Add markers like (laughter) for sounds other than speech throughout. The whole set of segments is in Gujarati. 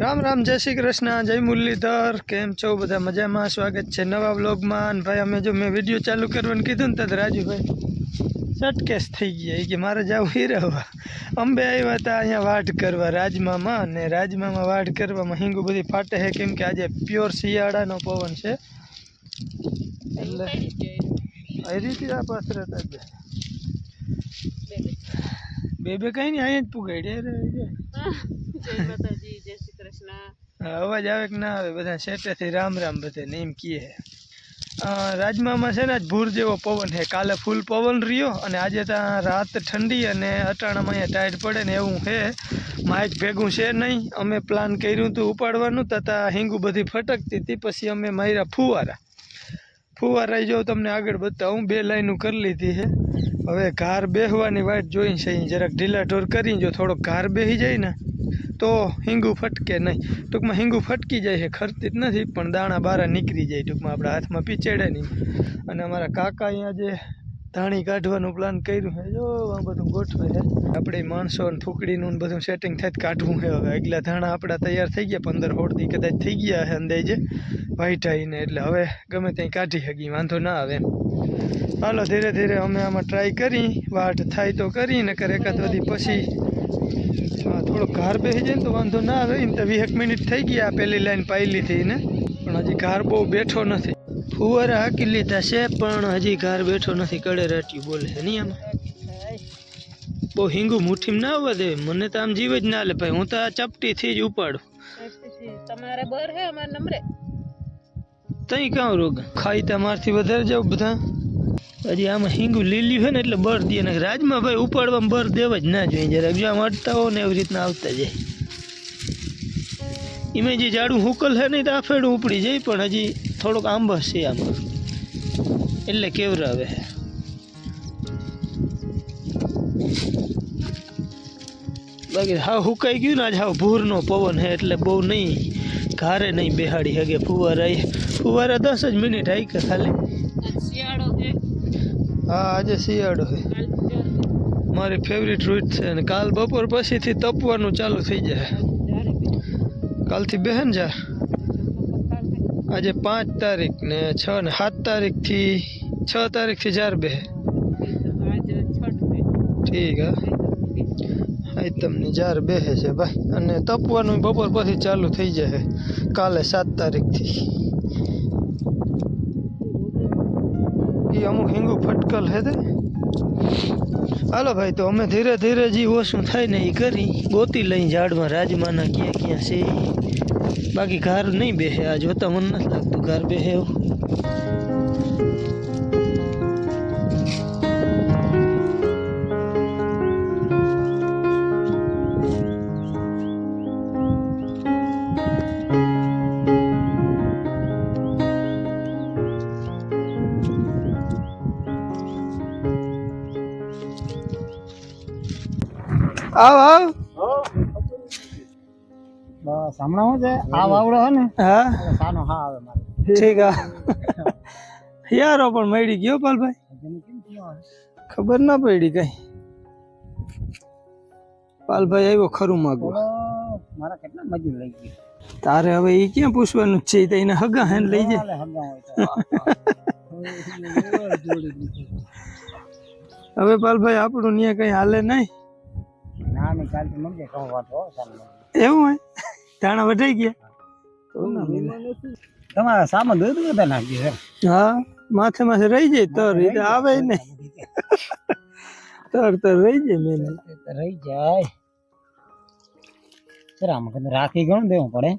રામ રામ જય શ્રી કૃષ્ણ જય મુરલીધર કેમ છો? બધા મજામાં? સ્વાગત છે નવા બ્લોગમાં અને ભાઈ અમે જો મેં વીડિયો ચાલુ કરવાનું કીધું ને તો રાજુભાઈ સટકેસ થઈ ગયા. કે મારે જવું હીરાવા. અંબે આવ્યા હતા અહીંયા વાઢ કરવા રાજમામાં અને રાજમામાં વાઢ કરવામાં હિંગુ બધી ફાટે છે. કેમ કે આજે પ્યોર શિયાળાનો પવન છે. એટલે એ રીતે આ પાત્ર બે. બે કંઈ નહીં અહીંયા જ પુગાડી જય માતાજી અવાજ આવે કે ના આવે? બધા સેટેથી રામ રામ બધે ને એમ અ, રાજમામાં છે ને ભૂર જેવો પવન છે. કાલે ફૂલ પવન રહ્યો અને આજે ત્યાં રાત ઠંડી અને અટાણામાં અહીંયા ટાઈટ પડે ને એવું છે. માઇક ભેગું છે નહીં. અમે પ્લાન કર્યું હતું ઉપાડવાનું તથા હિંગુ બધી ફટકતી હતી. પછી અમે માર્યા ફુવારા. ફુવારા જો તમને આગળ બતાવું બે લાઈનું કરી લીધી છે. હવે ઘાર બેહવાની વાટ જોઈને છે. જરાક ઢીલા ઢોર કરીને જો થોડોક ઘાર બેસી જાય ને તો હિંગુ ફટકે નહીં. ટૂંકમાં હિંગુ ફટકી જાય છે, ખરતી જ નથી, પણ દાણા બારા નીકળી જાય ટૂંકમાં આપણા હાથમાં પીચેડે નહીં. અને અમારા કાકા અહીંયા જે ધાણી કાઢવાનું પ્લાન કર્યું છે, જો આ બધું ગોઠવે છે. આપણે માણસો ને ફૂકડીનું ને બધું સેટિંગ થાય કાઢવું છે હવે. આગલા ધાણા આપણા તૈયાર થઈ ગયા, પંદર સોળથી કદાચ થઈ ગયા છે અંદાજે. વાઈટાઈને એટલે હવે ગમે ત્યાં કાઢી શકીએ, વાંધો ના આવે એમ. હાલો, ધીરે ધીરે અમે આમાં ટ્રાય કરી, વાટ થાય તો કરી, નકર એકાદ વધી પછી હા, થોડોક ઘાર બેસી જાય ને તો વાંધો ના આવે. એમ તો વીસેક મિનિટ થઈ ગયા આ પેલી લાઈન પાઈ લીધી ને. પણ હજી ઘાર બહુ બેઠો નથી. ફુવારા હાકી લીધા છે પણ હજી ઘાર બેઠો નથી. કડે રાટ્યું બોલે છે નહીં આમાં? બહુ હિંગુ મુઠ્ઠીમાં ના આવવા દે. મને તો આમ જીવ જ ના લે ભાઈ. હું તો આ ચપટીથી જ ઉપાડું. તમારે બર હે અમારા નંબરે? તઈ કાં રોગ? ખાઈ તમારથી વધારે જાવ બધા. હજી આમાં હિંગુ લીલી હોય ને એટલે બર દે ને રાજમાં ભાઈ ઉપાડવામાં બર દેવા જ ના જોઈએ જ્યારે જો આમ અડતા હો ને એવી રીતના આવતા જાય. એમાં જે જાડું હુકલ છે નહીં તો આફેડું ઉપડી જાય પણ હજી થોડોક આંબો છે આમાં. એટલે કેવરાવે બાકી હાવ હુકાઈ ગયું ને આજ હાવ ભૂરનો પવન છે એટલે બહુ નહીં, ઘારે નહીં બેહાડી હગે ફુવારા ફુવારા દસ જ મિનિટ આવી કે ખાલી. હા આજે શિયાળો છે. મારી ફેવરિટ રૂટ છે અને કાલ બપોર પછીથી તપવાનું ચાલુ થઈ જાય. કાલથી બહેન જા. આજે પાંચ તારીખ ને છ ને સાત તારીખથી, છ તારીખથી ચાર બે. ઠીક, હા. તમને જાર બેહે છે, ભાઈ. અને તપવાનું બપોર પછી ચાલુ થઈ જશે કાલે સાત તારીખથી. ફટકલ હે હાલો ભાઈ, તો અમે ધીરે ધીરે જે ઓછું થાય ને એ કરી. ગોતી લઈ ઝાડમાં રાજમાના ક્યાં ક્યાં છે બાકી ઘર નહીં બેસે આ જોતા મને નથી લાગતું ઘર બેસે એવું. આવ આવ. બસ હમણાં શું છે? આ વાવડો હે ને હા. સાનો હા આવે મારે. ઠીક હા. યારો પણ મળી ગયો પાલભાઈ? ખબર ના પડી કઈ. પાલભાઈ આવ્યો ખરું માગવા. મારા કેટલા મજૂર લઈ ગયા? તારે હવે એ ક્યાં પૂછવાનું છે? તો એને હગા હેન લઈ જાય. હવે પાલભાઈ આપણું ન્યા કઈ હાલે નહીં એવું હોય? ધાણા વઢાઈ ગયા? તો તમારા સામાન દૂધ બધા નાખી છે હા માથે માથે રહી જાય તર રીતે આવે નહીં. તર તર રહી જાય મેં. રહી જાય. આમાં કદાચ રાખી ગણું દેવું પડે.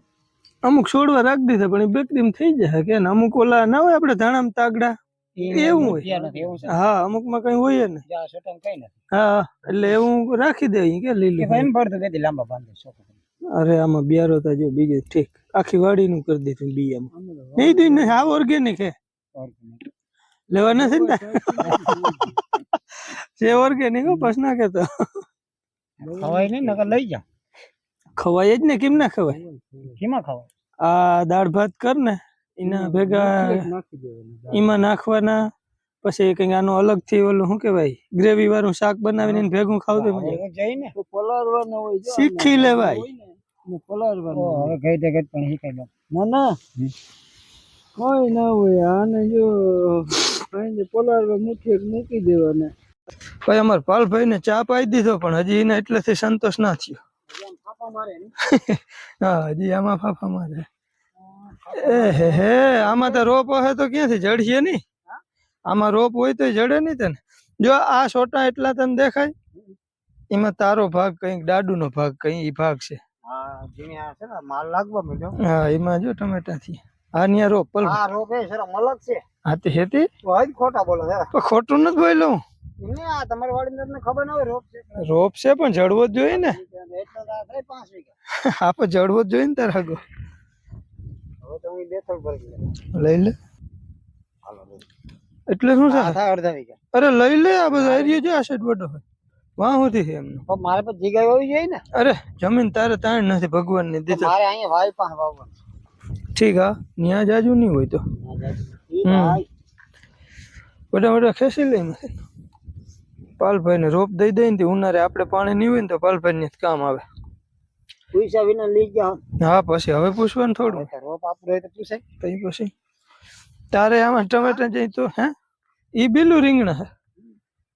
અમુક છોડવા રાખી દીધા પણ એ બેકરીમ થઈ જશે કે અમુક ઓલા ના હોય આપણે ધાણામાં તાગડા? એવું હોય. હા અમુક અમુકમાં કઈ હોય ને હા એટલે એવું રાખી દે કે લીલું લાંબા બાંધે અરે આમાં બિયારો તા જો બીજું ઠીક. આખી વાડીનું કરી દીધું બિયામાં. નહીં દઈ નહીં આ ઓર્ગેનિક હે. લેવા નથી ને જે ઓર્ગેનિક બસ ના કેતો. ખવાય નહીં નકર લઈ જા ખવાય જ ને કેમ ના ખવાય. કેમાં ખવાય? આ દાળ ભાત કર ને. એના ભેગા એમાં નાખવાના પછી કંઈક આનું અલગથી ઓલું શું કેવાય ગ્રેવી વાળું શાક બનાવીને એને ભેગું ખાવ તો શીખી લેવાય. ના ના કોઈ ના હોય આને જો અહીં મૂકી મૂકી દેવાના. ભાઈ અમાર પાલભાઈ ને ચા પાઈ દીધો પણ હજી એને એટલેથી સંતોષ ના થયો. (laughs) હા હજી આમાં ફાફા મારે. એ હે હે આમાં તો રોપ હશે તો ક્યાંથી જડશે નહીં? આમાં રોપ હોય તો જડે નહીં તને. જો આ છોટા એટલા તને દેખાય એમાં તારો ભાગ કંઈક ડાડુનો ભાગ કઈ ઈ ભાગ છે. હા ને હા એમાં જો ટમેટા થી આ ન્યા રોપ પલ આ રોપ એ સર મલક છે. હેતી? તો ખોટા બોલો છે. પણ ખોટું નથી બોલ્યો. હું. આ તમારી વાડી ને ખબર ન હોય રોપ છે રોપ છે પણ જડવો જ જોઈએ ને. એટલે પાંચ વીઘા. જડવો જ જોઈએ ને તારા આગો. હવે તો હું બે ત્રણ લઈ લે. એટલે શું છે? થાય અડધા વીઘા. અરે લઈ લે આ બધો એરિયો છે આ સાઈડ બધો વાહ હોતી છે એમનો પણ મારે પર જગ્યા હોવી જોઈએ ને? અરે જમીન તારે તાણ નથી ભગવાનની દીધા મારે અહીંયા વાય પાસે વાવવાનું ઠીક હા. ન્યા જાજુ નહીં હોય તો. બધા બધા ખેંચી લઈ પાલભાઈ ને રોપ દઈ દઈ ને ઉનારે આપણે પાણી નહીં હોય ને તો પાલભાઈ ને કામ આવે. પૈસા વિના લઈ જાઓ હા પછી હવે પૂછવાનું થોડું. રોપ આપણું હોય તો પૂછાય પછી તારે આમાં ટમેટા જઈ તો હે? એ બીલું રીંગણા હે.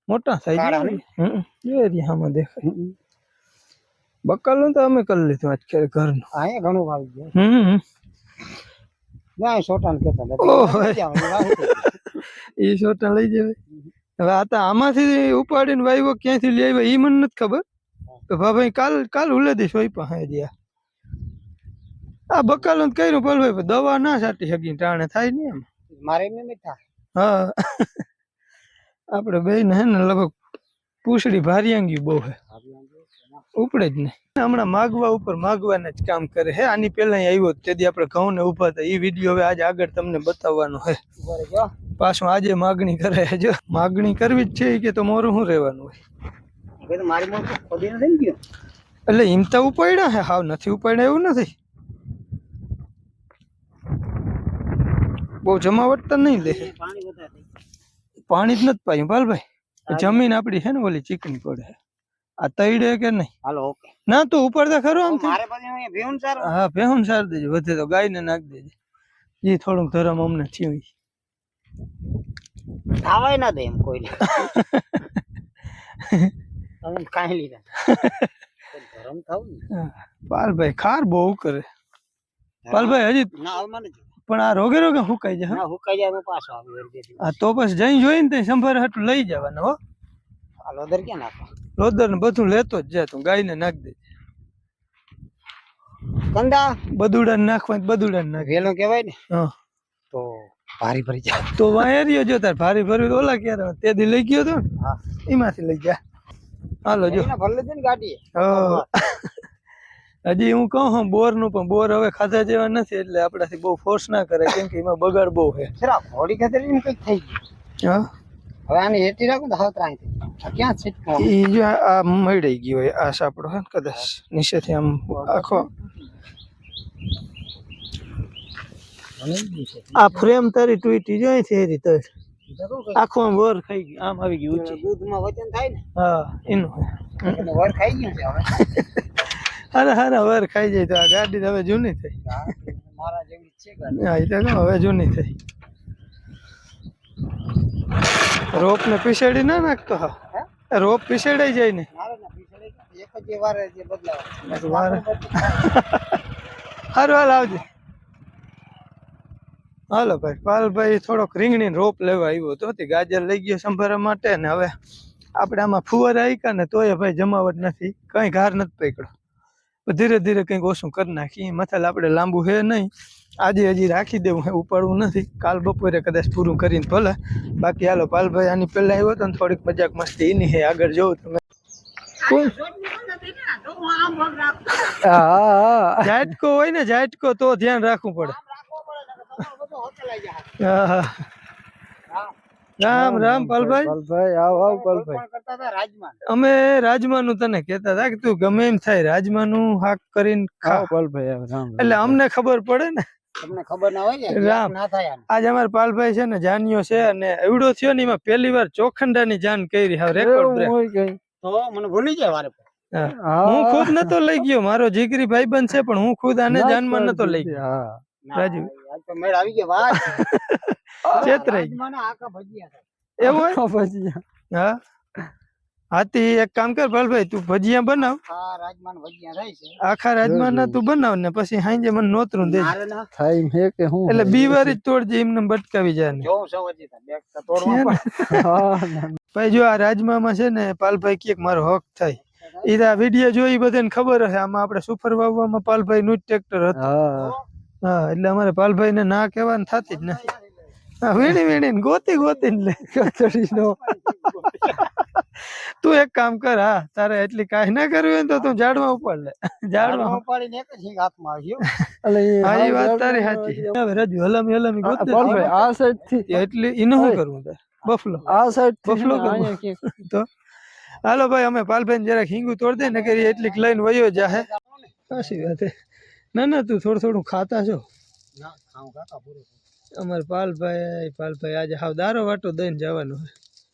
મોટા થાય રહ્યા આમાં દેખાય. બકાલું તો અમે કરી લીધું આજ ખેર ઘરનું. અહીંયા ઘણું વાવી ગયું હમ. ના છોટા ને કેતા એ સોટા લઈ જવાય હવે આ તો આમાંથી ઉપાડીને વાવ્યો ક્યાંથી લઈ આવ્યો એ મને નથી ખબર. તો ભાઈ કાલ કાલ ઉલે દઈશ હોય પાસે જ્યાં આ બકાલું કર્યું પલ ભાઈ દવા ના સાટી શકી ટાણે થાય ને એમ. મારે એમને મીઠા હા. આપણે બે ને હે ને લગભગ પૂછડી ભારિયાંગી બહુ હે. ઉપડે જ નહીં. હમણાં માગવા ઉપર માગવાના જ કામ કરે હે. આની પેલા આવ્યો તેથી આપણે ઘઉં ને ઊભા હતા. એ વીડિયો હવે આજે આગળ તમને બતાવવાનો હે. પાછું આજે માગણી કરે જો. માગણી કરવી જ છે કે તો મોરું શું રહેવાનું હોય. એટલે હિમતા ઉપાડ્યા હે. હાવ નથી ઉપાડ્યા એવું નથી. બહુ જમાવટ તો નહીં લે. પાણી જ નથી પાયું. ભાલભાઈ જમીન આપડી છે ને ઓલી ચીકણી પડે. આ તૈડે કે નહીં? Hello okay. ના તું ઉપાડતા ખરો આમ મારે પછી હા ભેહુન સાર દેજે વધે તો ગાયને નાખ દેજે. એ થોડુંક ધરમ અમને થયું. ખાવાય ના દે એમ (laughs) કાંઈ લીધા ગરમ થાવ ને? પાલભાઈ ખાર બહુ કરે. પાલભાઈ હજી ના. પણ આ રોગે રોગે હુકાઈ જાય હો. હુકાઈ જાય હું પાછો આવી તો પછી જઈ જોઈને તે સંભાર હટું લઈ જવાનું હો. આ લોદર ક્યાં નાખો? લોદર ને બધું લેતો જ જા તું ગાયને નાખ દે. કંદા? બદુડા નાખવા બદુડા ને નાખ. વેલો કહેવાય ને? હા. તો ભારી ભરી જાય. તો વાયરિયો જો તાર ભારી ભરી ઓલા ક્યારે તે દી લઈ ગયો તો ને? હા. એમાંથી લઈ જા. હાલો જો. એને ભરી લીધી ને ગાડી હા. હજી હું કહું હું બોરનું પણ બોર હવે ખાધા જેવા નથી એટલે આપણાથી બહુ ફોર્સ ના કરે કેમ કે એમાં બગાડ બહુ છે. ઘોડી ખાતર કંઈક થઈ ગયું. હા? હવે આને હેઠી રાખું તો હવે ક્યાં છે જો આ- આ મળી ગયો હોય આ સાપડો હે કદાચ નીચેથી આમ આખો. આ ફ્રેમ તારી તૂટી જો અહીંથી એ રીતે આખું આમ વર ખાઈ ગયું આમ આવી ગયું દૂધમાં વજન થાય ને? હા એનું. વર ખાઈ ગયું છે હવે. હારા હારા વર ખાઈ જાય તો આ ગાડી હવે જૂની થઈ. મારા જેવી છે ગાડી હા એ તો હવે જૂની થઈ. રોપ ને પીસેડી ના નાખતો હા? રોપ પીસેડાઈ જાય ને. એક જ વાર જે બદલાવ. વાર. હારું હાલ આવજે. હાલો ભાઈ પાલભાઈ થોડોક રીંગણી રોપ લેવા આવ્યો હતો તે ગાજર લઈ ગયો સંભાળવા માટે ને હવે આપણે આમાં ફુવારા આવી ને તોય ભાઈ જમાવટ નથી કઈ ઘાર નથી પકડ્યો ધીરે ધીરે કંઈક ઓછું કરી નાખીએ મથાલ આપણે લાંબુ હે નહીં. આજે હજી રાખી દેવું હે ઉપાડવું નથી. કાલ બપોરે કદાચ પૂરું કરીને ભલે. બાકી હાલો પાલભાઈ આની પહેલાં આવ્યો હતો ને થોડીક મજાક મસ્તી એની હે આગળ જોઉં તમે. જાટકો હોય ને જાટકો તો ધ્યાન રાખવું પડે. હા, હા. રામ રામ પાલભાઈ. પાલભાઈ. આવ આવ પાલભાઈ. કરતા હતા રાજમાં અમે રાજમાનું તને કેતા હતા કે તું ગમે એમ થાય રાજમાનું હાક કરીને ખાવ પાલભાઈ આવ રામ એટલે અમને ખબર પડે ને? તમને ખબર ના હોય ને રામ. ના થાય આજ અમારા પાલભાઈ છે ને જાન્યો છે અને એવડો થયો ને એમાં પહેલી વાર ચોખંડાની જાન કરી હવે રેકોર્ડ બ્રેક તો મને ભૂલી જાય વારે હા. ખુદ નતો લઈ ગયો મારો જીગરી ભાઈબંધ છે પણ હું ખુદ આને જાનમાં નતો લઈ ગયો. રાજુ. આજ તો મેળ આવી ગયો ભાઈ (laughs) થાય. એવું હોય? ભજીયા. હા? હાથી એક કામ કર ભાઈ તું ભજીયા બનાવ. હા રાજમાના ભજીયા થાય છે. આખા રાજમાન ના તું બનાવ ને પછી હાંજે મને નોતરું દે. થાય હે કે હું એટલે બી વારી જ તોડજે એમને બટકાવી જાય ને. ભાઈ જો આ રાજમામાં છે ને પાલભાઈ કે મારો હક થાય. ઈ તો આ વીડિયો જોઈ બધાને ખબર હશે આમાં આપણે સુફર વાવવામાં પાલભાઈ નું જ ટ્રેક્ટર હતું. હા. હા. એટલે અમારે પાલભાઈ ને ના કહેવાનું થતી જ નથી. વીણી વીણી ગોતી ગોતી ને લે. કચડીનો તું એક કામ કર હા તારે એટલી કાંઈ ના કરવી હોય તો તું ઝાડમાં ઉપાડ લે. ઝાડમાં. ઉપાડીને એક જ હાથમાં આવ્યો એટલે હા એ વાત તારી સાચી. હવે રજુ હલમ હલમ ગોતી આ સાઈડથી એટલે એને શું કરવું તાર બફલો. આ સાઈડ બફલો કરવો. તો હાલો ભાઈ અમે પાલભાઈ જરાક હિંગુ તોડ દે ને કરી એટલી લઈને વયો જાહે. સાચી વાત ના ના તું થોડું થોડું ખાતા છો ના ખાઉં ખાતા પૂરું. અમારે પાલભાઈ પાલભાઈ આજે હાવ દારો વાટો દઈને જવાનું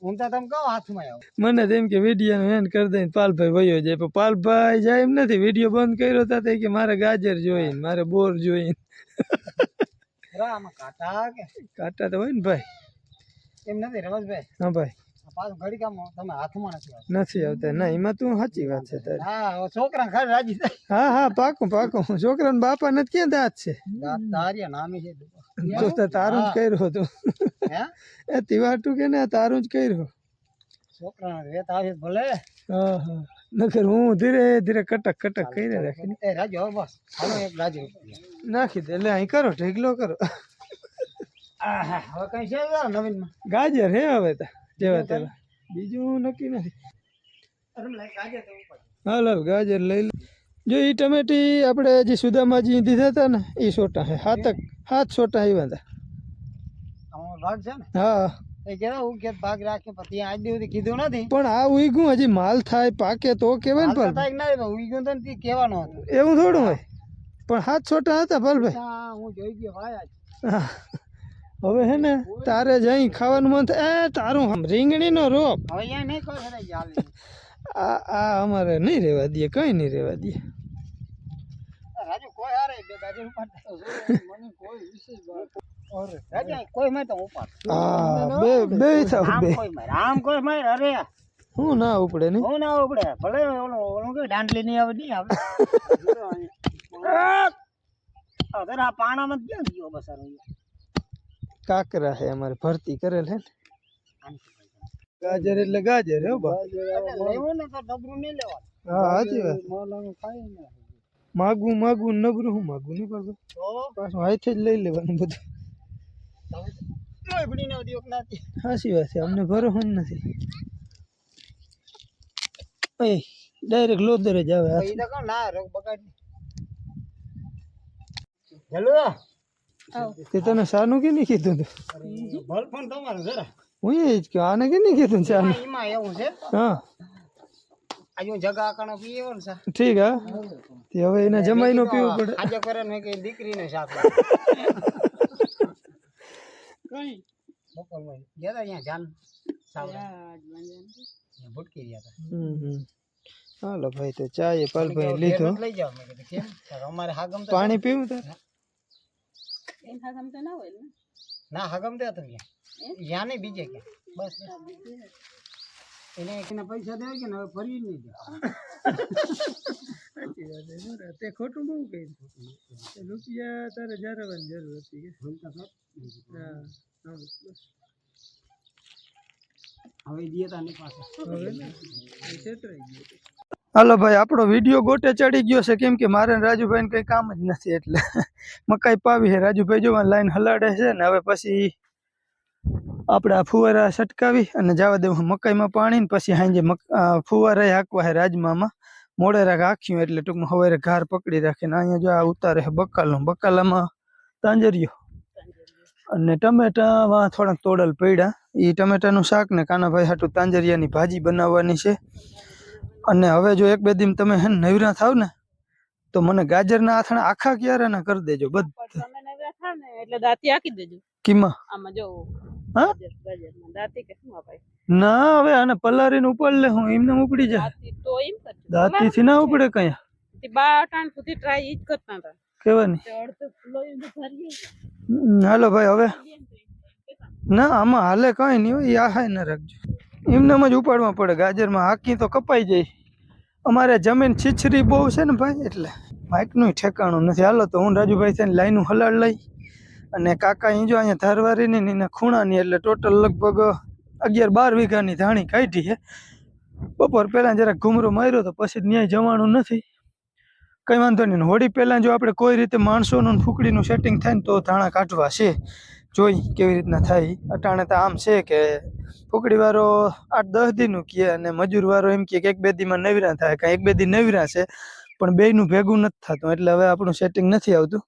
હું તો તમે કહો હાથમાં આવો? મને તેમ કે વીડિયો એન કરી દઈને પાલભાઈ વયો જાય. પણ પાલભાઈ જાય એમ નથી. વીડિયો બંધ કર્યો તા તે કે મારે ગાજર જોઈને મારે બોર જોઈને. કાંટા કે? કાંટા તો હોય ને ભાઈ. એમ નથી રમેશભાઈ? હા ભાઈ. પાછું ઘડી કામ તમે હાથમાં નથી આવતા. નથી આવતા. ના એમાં તું સાચી વાત છે તારી. હા છોકરા ખાલી રાજી થાય. હા હા પાકું પાકું. છોકરાના બાપા નથી ક્યાં દાંત છે? દાંત તારી નામી છે. જો તે (laughs) તારું જ કર્યું હતું. હે? એ તિવાટું કે ને તારું જ કર્યું? છોકરા રે તારે ભલે. હા હા. નકર હું ધીરે ધીરે કટક કટક કરી રાખી એ રાજો બસ. હાલો એક રાજો નાખી દે એટલે અહીં કરો ઢેગલો કરો. આહા, હવે કઈ છે નવીનમાં? ગાજર હે હવે તો જેવા તેવા. બીજું નક્કી નથી. હાલ હાલ ગાજર લઈ લે. જો એ ટમેટી આપણે જે સુદામાજી દીધા હતા ને એ સોટા હે હાથક હાથ છોટા આવ્યા હતા ભાગ છે ને? હા. ભાગ રાખે પણ ત્યાં આજ સુધી કીધું નથી. પણ આ ઉઈગું હજી માલ થાય પાકે તો કહેવાય ને હાલ તો પાલ થાય કે ના થાય, ઉઈ ગયું તો ને તે કહેવાનું હતું. એવું થોડું હોય. પણ હાથ છોટા હતા ભલભાઈ. હા, હું જોઈ ગયો ભાઈ. હવે હે ને તારે જઈ ખાવાનું મન થાય. એ તારું રીંગણીનો રોપ. હવે નહીં આ આ અમારે નહીં રહેવા દે કઈ નહીં રહેવા દે. રાજુ કોઈ હારે બે દાદી ઉપાડતા મને કોઈ વિશેષ વાત ઓર રાજુ કોઈ મેં તો ઉપાડ. હા બે બે થાવ આમ બે. કોઈ મારે આમ કોઈ મારે અરે. હું ના ઉપડે નહીં હું ના ઉપડે ભલે ઓલો ઓલો કે દાંડલી નહીં આવે નહીં આવે. અરે આ પાણામાં ક્યાં ગયો બસારો કાકરા હે અમારે ભરતી કરેલ હે ને? ગાજર એટલે ગાજર હે બા. લેવું ને તો ડબરું નહીં લેવાનું. હા સાચી વાત. મોલાનું ખાય ને. માગું માગું ને નબરું હું માગું નહીં પાછું તો પાછું હાથે જ લઈ લેવાનું બધું લોહી ના દિયોક ના સાચી વાત છે અમને ભરોસો જ નથી એ ડાયરેક્ટ લોદર જ આવે હાથ. એ તો કહો ના રોગ બગાડ હેલો તે તને સાનું કે નહીં કીધું તું ભલ પણ તમારે જરા હું એ જ કે આને કે નહીં કીધું સાનું એમાં એવું છે હા આજુ જગા કણો પીવો ને સા. ઠીક હા? તે હવે એને જમાઈ નો પીવું પડે. આજે કરે ને કે દીકરીને સાથ કઈ? બપોરમાં ગયા તા અહીંયા જાન સાવરા. અહીંયા ભૂટકી રહ્યા હતા. હમ હમ. હાલો ભાઈ તો ચા એ પાલભાઈ લીધો. લઈ જાવ. મેં કીધું કેમ? તો અમારે હાગમ તો પાણી પીવું તારે? ના હાગમ દે તમે. યા નહીં બીજે ક્યાં? બસ બસ. એને એકને પૈસા દે કે ને હવે ફરી નહીં દે. તે ખોટું બહુ કર્યું. રૂપિયા તારે જારવાની જરૂર હતી. હવે પાસે. હાલો ભાઈ આપણો વીડિયો ગોટે ચડી ગયો છે. કેમ કે મારે ને રાજુભાઈને કંઈ કામ જ નથી એટલે. મકાઈ પાવી છે. રાજુભાઈ જોવા લાઈન હલાડે છે ને હવે પછી આપણે આ ફુવારા છટકાવી અને જવા દેવું મકાઈમાં પાણી ને પછી સાંજે ફુવારા હાંકવા છે રાજમામાં મોડે રાખ હાંખ્યું એટલે ટૂંકમાં સવારે ઘાર પકડી રાખીને અહીંયા જો આ ઉતારે છે બકાલો બકાલામાં તાંજરિયો અને ટમેટામાં થોડાક તોડલ પડ્યા એ ટમેટાનું શાક ને કાનાભાઈ હાટું તાંજરિયાની ભાજી બનાવવાની છે. અને હવે જો એક બે દિન તમે હે ને નવરા થાવ ને તો મને ગાજરના આથણા આખા ક્યારાના કરી દેજો બધા ને એટલે દાંતી આકી દેજો. કીમાં? આમાં જો હા? ના હવે આને પલારીને ઉપાડ લે હું એમને ઉપડી જાય. દાંતી દાંતીથી ના ઉપડે કઈ. તે સુધી ટ્રાય ઈ જ કરતા હતા. કેવાની તે અડધો લોહી તો ભરીએ હમ, હાલો ભાઈ હવે. ના આમાં હાલે કઈ નહીં હોય આહાય ન રાખજો. એમનેમ જ ઉપાડવા પડે ગાજરમાં હાકી તો કપાઈ જાય. અમારે જમીન છીછરી બહુ છે ને ભાઈ એટલે. માઇકનું ઠેકાણું નથી. હાલો તો હું રાજુભાઈ થઈને લાઈનું હલાડ લઈ. અને કાકા અહીં જો અહીંયા ધારવારીની ને ખૂણાની એટલે ટોટલ લગભગ અગિયાર બાર વીઘાની ધાણી કાઢી છે. બપોર પહેલાં જરાક ઘૂમરો માર્યો તો પછી ન્યાય જવાનું નથી. કંઈ વાંધો નહીં. હોળી પહેલાં જો આપણે કોઈ રીતે માણસોનું ફૂકડીનું સેટિંગ થાય ને તો ધાણા કાઢવા છે. જોઈ કેવી રીતના થાય. અટાણે તો આમ છે કે ફૂકડીવાળો આઠ દસ દીનું કહે અને મજૂરવાળો એમ કહે કે એક બે દીમાં નવીરા થાય. કાંઈ એક બે દી નવીરા છે, પણ બેયનું ભેગું નથી થતું. એટલે હવે આપણું સેટિંગ નથી આવતું.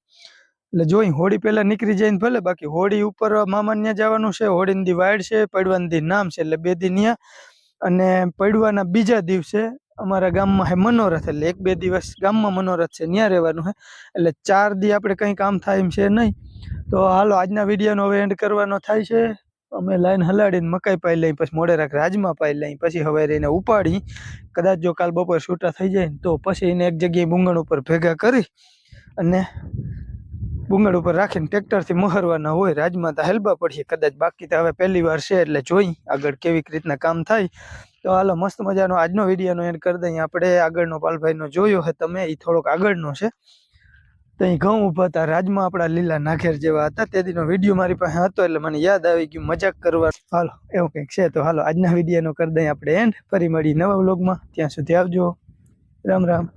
એટલે જોઈ હોળી પહેલાં નીકળી જાય ને ભલે, બાકી હોળી ઉપર મામાને ત્યાં જવાનું છે, હોળીની દી વાડ છે, પડવાની દી નામ છે, એટલે બે દી ન્યા. અને પડવાના બીજા દિવસે અમારા ગામમાં હે મનોરથ, એટલે એક બે દિવસ ગામમાં મનોરથ છે ત્યાં રહેવાનું છે એટલે ચાર દી આપણે કંઈ કામ થાય એમ છે નહીં. તો હાલો, આજના વિડીયોનો હવે એન્ડ કરવાનો થાય છે. અમે લાઈન હલાડીને મકાઈ પાઈ લઈ પછી મોડે રાખ રાજમાં પાઈ લઈ પછી હવે એને ઉપાડી. કદાચ જો કાલ બપોર છૂટા થઈ જાય તો પછી એને એક જગ્યાએ બુંગણ ઉપર ભેગા કરી અને બુંગળ ઉપર રાખીને ટ્રેક્ટરથી મહરવાના હોય, રાજમાં તો હેલબા પડીએ. કદાચ બાકી તો હવે પહેલી વાર છે એટલે જોઈ આગળ કેવી રીતના કામ થાય. તો હાલો, મસ્ત મજાનો આજનો વિડીયોનો એન્ડ કરી દઈએ. આપણે આગળનો પાલભાઈનો જોયો છે તમે એ થોડોક આગળનો છે. તો અહીં ઘઉં ઊભા હતા, રાજમાં આપણા લીલા નાખેર જેવા હતા. તે દીનો વીડિયો મારી પાસે હતો એટલે મને યાદ આવી ગયું મજાક કરવા. હાલો, એવું કંઈક છે તો હાલો, આજના વિડીયોનો કરી દઈએ આપણે એન્ડ. ફરી મળી નવા વ્લોગમાં. ત્યાં સુધી આવજો. રામ રામ.